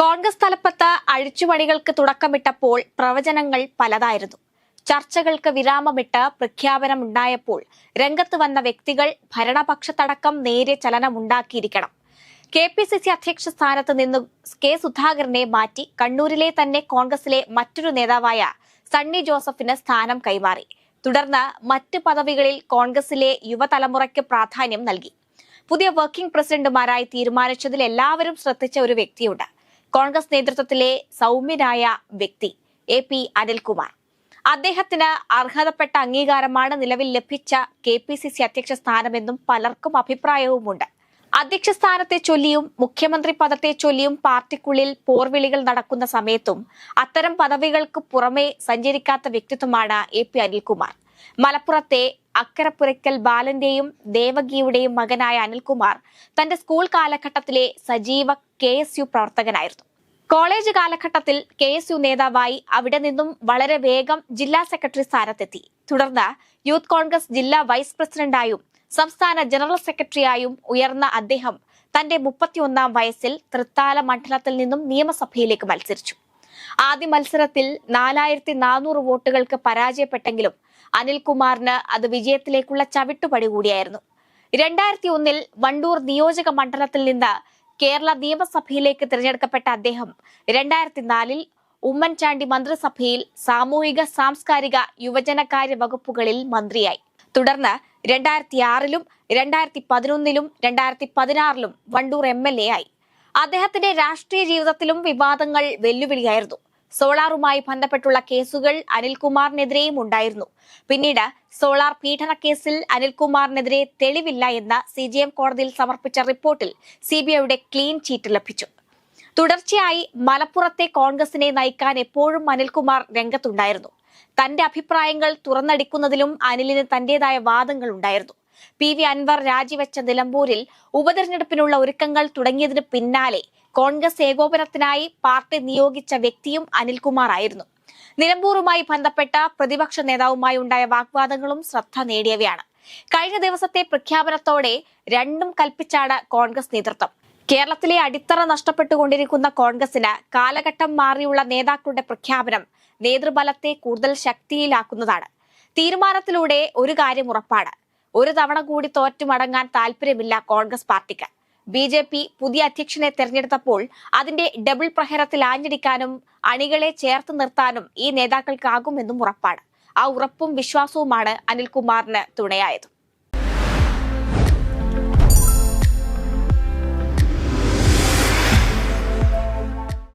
കോൺഗ്രസ് തലപ്പത്ത് അഴിച്ചുപണികൾക്ക് തുടക്കമിട്ടപ്പോൾ പ്രവചനങ്ങൾ പലതായിരുന്നു. ചർച്ചകൾക്ക് വിരാമമിട്ട് പ്രഖ്യാപനമുണ്ടായപ്പോൾ രംഗത്ത് വന്ന വ്യക്തികൾ ഭരണപക്ഷത്തടക്കം നേരെ ചലനമുണ്ടാക്കിയിരിക്കണം. കെ പി സി സി അധ്യക്ഷ സ്ഥാനത്ത് നിന്ന് കെ സുധാകരനെ മാറ്റി കണ്ണൂരിലെ തന്നെ കോൺഗ്രസിലെ മറ്റൊരു നേതാവായ സണ്ണി ജോസഫിന് സ്ഥാനം കൈമാറി. തുടർന്ന് മറ്റ് പദവികളിൽ കോൺഗ്രസിലെ യുവതലമുറയ്ക്ക് പ്രാധാന്യം നൽകി. പുതിയ വർക്കിംഗ് പ്രസിഡന്റുമാരായി തീരുമാനിച്ചതിൽ എല്ലാവരും ശ്രദ്ധിച്ച ഒരു വ്യക്തിയുണ്ട്. കോൺഗ്രസ് നേതൃത്വത്തിലെ സൗമ്യനായ വ്യക്തി എ പി അനിൽകുമാർ. അദ്ദേഹത്തിന് അർഹതപ്പെട്ട അംഗീകാരമാണ് നിലവിൽ ലഭിച്ച കെ പി സി സി അധ്യക്ഷ സ്ഥാനമെന്നും പലർക്കും അഭിപ്രായവുമുണ്ട്. അധ്യക്ഷ സ്ഥാനത്തെ ചൊല്ലിയും മുഖ്യമന്ത്രി പദത്തെ ചൊല്ലിയും പാർട്ടിക്കുള്ളിൽ പോർവിളികൾ നടക്കുന്ന സമയത്തും അത്തരം പദവികൾക്ക് പുറമെ സഞ്ചരിക്കാത്ത വ്യക്തിത്വമാണ് എ പി അനിൽകുമാർ. മലപ്പുറത്തെ അക്കരപ്പുരയ്ക്കൽ ബാലന്റെയും ദേവകിയുടെയും മകനായ അനിൽകുമാർ തന്റെ സ്കൂൾ കാലഘട്ടത്തിലെ സജീവ കെ എസ് യു പ്രവർത്തകനായിരുന്നു. കോളേജ് കാലഘട്ടത്തിൽ കെ എസ് യു നേതാവായി അവിടെ നിന്നും വളരെ വേഗം ജില്ലാ സെക്രട്ടറി സ്ഥാനത്തെത്തി. തുടർന്ന് യൂത്ത് കോൺഗ്രസ് ജില്ലാ വൈസ് പ്രസിഡന്റായും സംസ്ഥാന ജനറൽ സെക്രട്ടറിയായും ഉയർന്ന അദ്ദേഹം തന്റെ മുപ്പത്തിയൊന്നാം വയസ്സിൽ തൃത്താല മണ്ഡലത്തിൽ നിന്നും നിയമസഭയിലേക്ക് മത്സരിച്ചു. ആദ്യ മത്സരത്തിൽ നാലായിരത്തി നാനൂറ് വോട്ടുകൾക്ക് പരാജയപ്പെട്ടെങ്കിലും അനിൽകുമാറിന് അത് വിജയത്തിലേക്കുള്ള ചവിട്ടുപടി കൂടിയായിരുന്നു. രണ്ടായിരത്തി ഒന്നിൽ വണ്ടൂർ നിയോജക മണ്ഡലത്തിൽ നിന്ന് കേരള നിയമസഭയിലേക്ക് തിരഞ്ഞെടുക്കപ്പെട്ട അദ്ദേഹം രണ്ടായിരത്തി നാലിൽ ഉമ്മൻചാണ്ടി മന്ത്രിസഭയിൽ സാമൂഹിക സാംസ്കാരിക യുവജനകാര്യ വകുപ്പുകളിൽ മന്ത്രിയായി. തുടർന്ന് രണ്ടായിരത്തി ആറിലും രണ്ടായിരത്തി പതിനൊന്നിലും രണ്ടായിരത്തി പതിനാറിലും വണ്ടൂർ എം എൽ എ ആയി. അദ്ദേഹത്തിന്റെ രാഷ്ട്രീയ ജീവിതത്തിലും വിവാദങ്ങൾ വെല്ലുവിളിയായിരുന്നു. സോളാറുമായി ബന്ധപ്പെട്ടുള്ള കേസുകൾ അനിൽകുമാറിനെതിരെയും ഉണ്ടായിരുന്നു. പിന്നീട് സോളാർ പീഡന കേസിൽ അനിൽകുമാറിനെതിരെ തെളിവില്ല എന്ന സി ജി എം കോടതിയിൽ സമർപ്പിച്ച റിപ്പോർട്ടിൽ സി ബി ഐയുടെ ക്ലീൻ ചീറ്റ് ലഭിച്ചു. തുടർച്ചയായി മലപ്പുറത്തെ കോൺഗ്രസിനെ നയിക്കാൻ എപ്പോഴും അനിൽകുമാർ രംഗത്തുണ്ടായിരുന്നു. തന്റെ അഭിപ്രായങ്ങൾ തുറന്നടിക്കുന്നതിലും അനിലിന് തന്റേതായ വാദങ്ങൾ ഉണ്ടായിരുന്നു. പി വി അൻവർ രാജിവെച്ച നിലമ്പൂരിൽ ഉപതെരഞ്ഞെടുപ്പിനുള്ള ഒരുക്കങ്ങൾ തുടങ്ങിയതിന് പിന്നാലെ കോൺഗ്രസ് ഏകോപനത്തിനായി പാർട്ടി നിയോഗിച്ച വ്യക്തിയും അനിൽകുമാർ ആയിരുന്നു. നിലമ്പൂറുമായി ബന്ധപ്പെട്ട പ്രതിപക്ഷ നേതാവുമായി ഉണ്ടായ വാഗ്വാദങ്ങളും ശ്രദ്ധ നേടിയവയാണ്. കഴിഞ്ഞ ദിവസത്തെ പ്രഖ്യാപനത്തോടെ രണ്ടും കൽപ്പിച്ചാണ് കോൺഗ്രസ് നേതൃത്വം. കേരളത്തിലെ അടിത്തറ നഷ്ടപ്പെട്ടുകൊണ്ടിരിക്കുന്ന കോൺഗ്രസിന് കാലഘട്ടം മാറിയുള്ള നേതാക്കളുടെ പ്രഖ്യാപനം നേതൃബലത്തെ കൂടുതൽ ശക്തിയിലാക്കുന്നതാണ്. തീരുമാനത്തിലൂടെ ഒരു കാര്യം ഉറപ്പാണ്. ഒരു തവണ കൂടി തോറ്റു മടങ്ങാൻ താല്പര്യമില്ല കോൺഗ്രസ് പാർട്ടിക്ക്. ബി ജെ പി പുതിയ അധ്യക്ഷനെ തെരഞ്ഞെടുത്തപ്പോൾ അതിന്റെ ഡബിൾ പ്രഹരത്തിൽ ആഞ്ഞടിക്കാനും അണികളെ ചേർത്ത് നിർത്താനും ഈ നേതാക്കൾക്കാകുമെന്നും ഉറപ്പാണ്. ആ ഉറപ്പും വിശ്വാസവുമാണ് അനിൽകുമാറിന് തുണയായത്.